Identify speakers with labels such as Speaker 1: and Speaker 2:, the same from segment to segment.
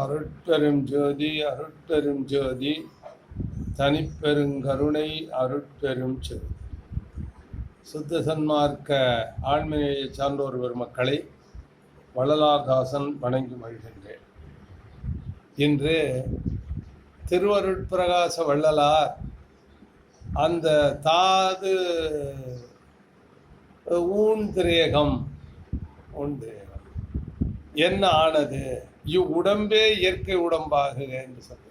Speaker 1: அருட்பெரும் ஜோதி அருட்பெரும் ஜோதி தனிப்பெருங்கருணை அருட்பெரும் ஜோதி சுத்த சன்மார்க்க ஆண்மையை சார்ந்தோர் பெருமக்களை வள்ளலாகாசன் வணங்கி மகிழ்கின்றேன். இன்று திருவருட்பிரகாச வள்ளலார் அந்த தாது ஊன் திரேகம் ஊன் திரேகம் என்ன ஆனது? இவ்வுடம்பே இயற்கை உடம்பாகுக என்று சொல்கிறார்.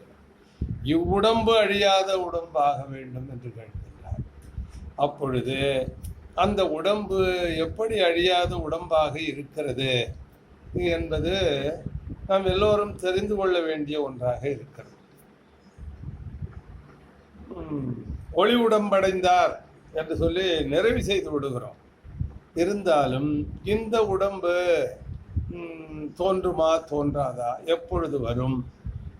Speaker 1: இவ்வுடம்பு அழியாத உடம்பாக வேண்டும் என்று கேட்கின்றார். அப்பொழுது அந்த உடம்பு எப்படி அழியாத உடம்பாக இருக்கிறது என்பது நாம் எல்லோரும் தெரிந்து கொள்ள வேண்டிய ஒன்றாக இருக்கிறது. ஒளி உடம்படைந்தார் என்று சொல்லி நிறைவு செய்து விடுகிறோம். இருந்தாலும் இந்த உடம்பு தோன்றுமா தோன்றாதா? எப்பொழுது வரும்?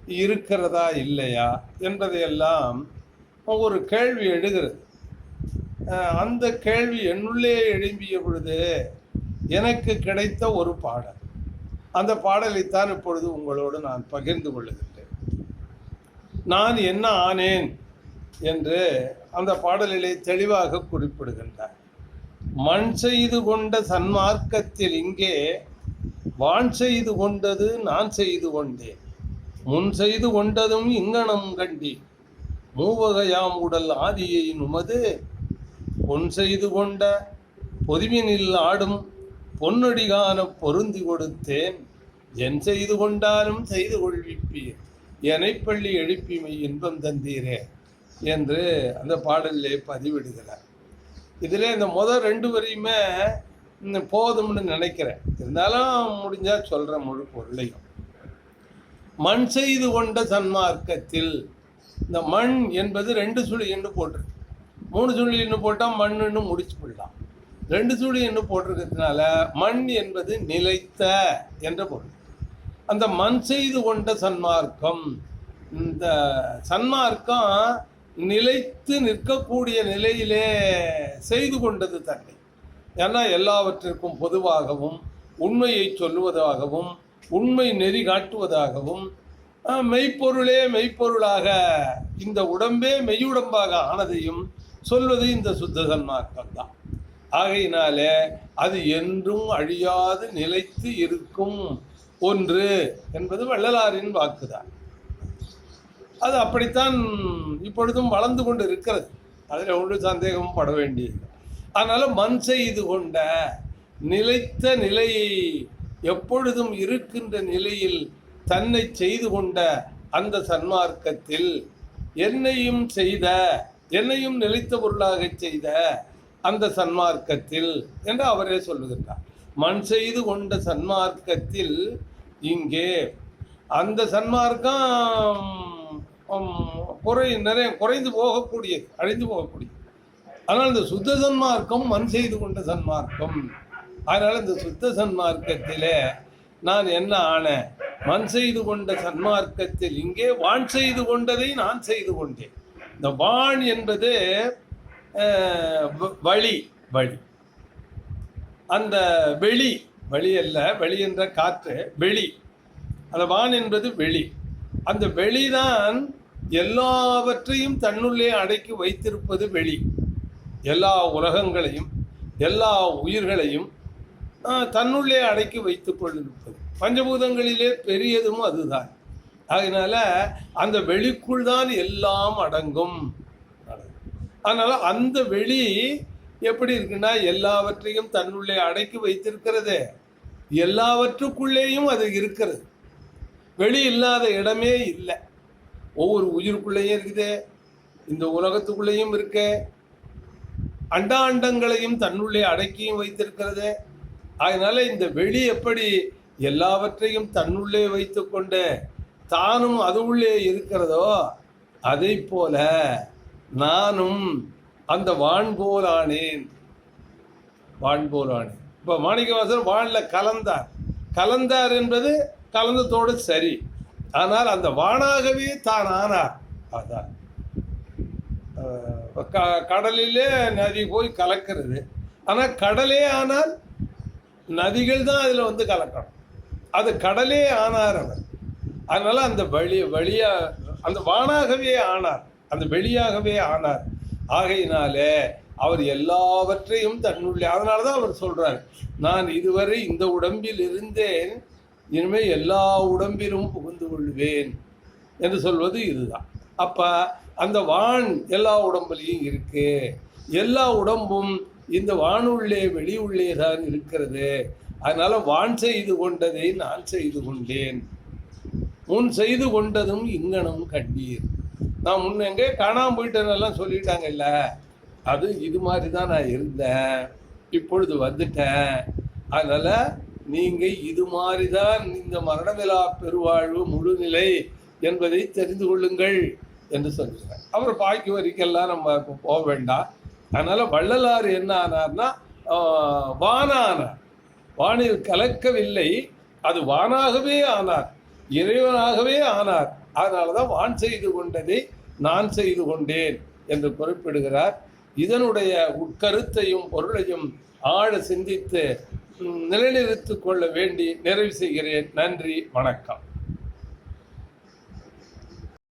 Speaker 1: இருக்கிறதா இல்லையா? என்பதையெல்லாம் ஒரு கேள்வி எழுகிறது. அந்த கேள்வி என்னுள்ளே எழும்பிய பொழுது எனக்கு கிடைத்த ஒரு பாடல். அந்த பாடலைத்தான் இப்பொழுது உங்களோடு நான் பகிர்ந்து கொள்ளுகின்றேன். நான் என்ன ஆனேன் என்று அந்த பாடலிலே தெளிவாக குறிப்பிடுகின்றார். மண் செய்து கொண்ட சன்மார்க்கத்தில் இங்கே வான் செய்து கொண்டது நான் செய்து கொண்டேன். முன் செய்து கொண்டதும் இங்கனம் கண்டி மூவகையாம் உடல் ஆதியை நுமது. பொன் செய்து கொண்ட பொதுவினில் ஆடும் பொன்னடிகான பொருந்தி கொடுத்தேன். என் செய்து கொண்டாலும் செய்து கொள்விப்பீர். எனைப்பள்ளி எழுப்பிமை இன்பம் தந்தீரே என்று அந்த பாடலிலே பதிவிடுகிறார். இதில் இந்த முதல் ரெண்டு வரையுமே போதும்னு நினைக்கிறேன். இருந்தாலும் முடிஞ்சால் சொல்கிறேன் முழு பொருளையும். மண் செய்து கொண்ட சன்மார்க்கத்தில் இந்த மண் என்பது ரெண்டு சுழி என்று போட்டிருக்கு. மூணு சுழி என்று போட்டால் மண்ணுன்னு முடிச்சு போடலாம். ரெண்டு சுழி என்று போட்டிருக்கிறதுனால மண் என்பது நிலைத்த என்ற பொருள். அந்த மண் செய்து கொண்ட சன்மார்க்கம் இந்த சன்மார்க்கம் நிலைத்து நிற்கக்கூடிய நிலையிலே செய்து கொண்டது தன்னை. ஏன்னா எல்லாவற்றிற்கும் பொதுவாகவும் உண்மையை சொல்லுவதாகவும் உண்மை நெறி காட்டுவதாகவும் மெய்ப்பொருளே மெய்ப்பொருளாக இந்த உடம்பே மெய்யுடம்பாக ஆனதையும் சொல்வது இந்த சுத்த சன்மார்க்கம் தான். ஆகையினாலே அது என்றும் அழியாது நிலைத்து இருக்கும் ஒன்று என்பது வள்ளலாரின் வாக்குதான். அது அப்படித்தான் இப்பொழுதும் வளர்ந்து கொண்டு இருக்கிறது. அதில் ஒன்று சந்தேகமும் பட வேண்டியது அதனால் மண் செய்து கொண்ட நிலைத்த நிலையை எப்பொழுதும் இருக்கின்ற நிலையில் தன்னை செய்து கொண்ட அந்த சன்மார்க்கத்தில் என்னையும் செய்த என்னையும் நிலைத்த பொருளாக செய்த அந்த சன்மார்க்கத்தில் என்று அவரே சொல்லுகின்றார். மண் செய்து கொண்ட சன்மார்க்கத்தில் இங்கே அந்த சன்மார்க்கம் குறை நிறைய குறைந்து போகக்கூடியது அழிந்து போகக்கூடியது. ஆனால் இந்த சுத்த சன்மார்க்கம் மண் செய்து கொண்ட சன்மார்க்கம். அதனால் இந்த சுத்த சன்மார்க்கத்தில் நான் என்ன ஆனேன் மண் செய்து கொண்ட சன்மார்க்கத்தில் இங்கே வான் செய்து கொண்டதை நான் செய்து கொண்டேன். இந்த வான் என்பது வ- வழி வழி. அந்த வெளி வெளி அல்ல வெளி என்ற காற்று வெளி. அந்த வான் என்பது வெளி. அந்த வெளிதான் எல்லாவற்றையும் தன்னுள்ளே அடக்கி வைத்திருப்பது வெளி. எல்லா உலகங்களையும் எல்லா உயிர்களையும் தன்னுள்ளே அடக்கி வைத்து கொண்டிருப்பது பஞ்சபூதங்களிலே பெரியதும் அதுதான். அதனால அந்த வெளிக்குள் தான் எல்லாம் அடங்கும். அதனால் அந்த வெளி எப்படி இருக்குன்னா எல்லாவற்றையும் தன்னுள்ளே அடக்கி வைத்திருக்கிறது. எல்லாவற்றுக்குள்ளேயும் அது இருக்கிறது. வெளி இல்லாத இடமே இல்லை. ஒவ்வொரு உயிருக்குள்ளேயும் இருக்குது. இந்த உலகத்துக்குள்ளேயும் இருக்கு. அண்டாண்டங்களையும் தன்னுள்ளே அடக்கியும் வைத்திருக்கிறது. அதனால இந்த வெளி எப்படி எல்லாவற்றையும் தன்னுள்ளே வைத்துக்கொண்டு தானும் அது உள்ளே இருக்கிறதோ அதை போல நானும் அந்த வான் போலானேன் வான் போலானேன் இப்போ மாணிக்கவாசர் வானில் கலந்தார். கலந்தார் என்பது கலந்ததோடு சரி. ஆனால் அந்த வானாகவே தான் ஆனார். அதான். க- கடலிலே நதி போய் கலக்கிறது. ஆனால் கடலே ஆனால் நதிகள் தான் அதில் வந்து கலக்கணும். அது கடலே ஆனார் அவர். அதனால் அந்த வழி வழியாக அந்த வானாகவே ஆனார். அந்த வெளியாகவே ஆனார். ஆகையினாலே அவர் எல்லாவற்றையும் தன்னுள்ளே அதனால தான் அவர் சொல்கிறார் நான் இதுவரை இந்த உடம்பில் இருந்தேன் இனிமேல் எல்லா உடம்பிலும் புகுந்து கொள்வேன் என்று சொல்வது இதுதான். அப்போ அந்த வான் எல்லா உடம்புலையும் இருக்கு. எல்லா உடம்பும் இந்த வானுள்ளே வெளியுள்ளே தான் இருக்கிறது. அதனால வான் செய்து கொண்டதை நான் செய்து கொண்டேன். முன் செய்து கொண்டதும் இங்கனம் கண்டீர். நான் முன்ன எங்கே காணாம போயிட்டேன்னெல்லாம் சொல்லிட்டாங்கல்ல. அது இது மாதிரி தான் நான் இருந்தேன். இப்பொழுது வந்துட்டேன். அதனால் நீங்கள் இது மாதிரி தான் இந்த மரணமிலா பெருவாழ்வு முழுநிலை என்பதை தெரிந்து கொள்ளுங்கள். என்று சொல்கிறார் அவர் பாக்கி வரைக்கெல்லாம் நம்ம இப்போ போக வேண்டாம். அதனால் வள்ளலார் என்ன ஆனார்னா வானானார். வானில் கலக்கவில்லை. அது வானாகவே ஆனார். இறைவனாகவே ஆனார். அதனால தான் வான் செய்து கொண்டதை நான் செய்து கொண்டேன் என்று குறிப்பிடுகிறார். இதனுடைய உட்கருத்தையும் பொருளையும் ஆழ சிந்தித்து நிலைநிறுத்திக் கொள்ள வேண்டி நிறைவு செய்கிறேன். நன்றி வணக்கம்.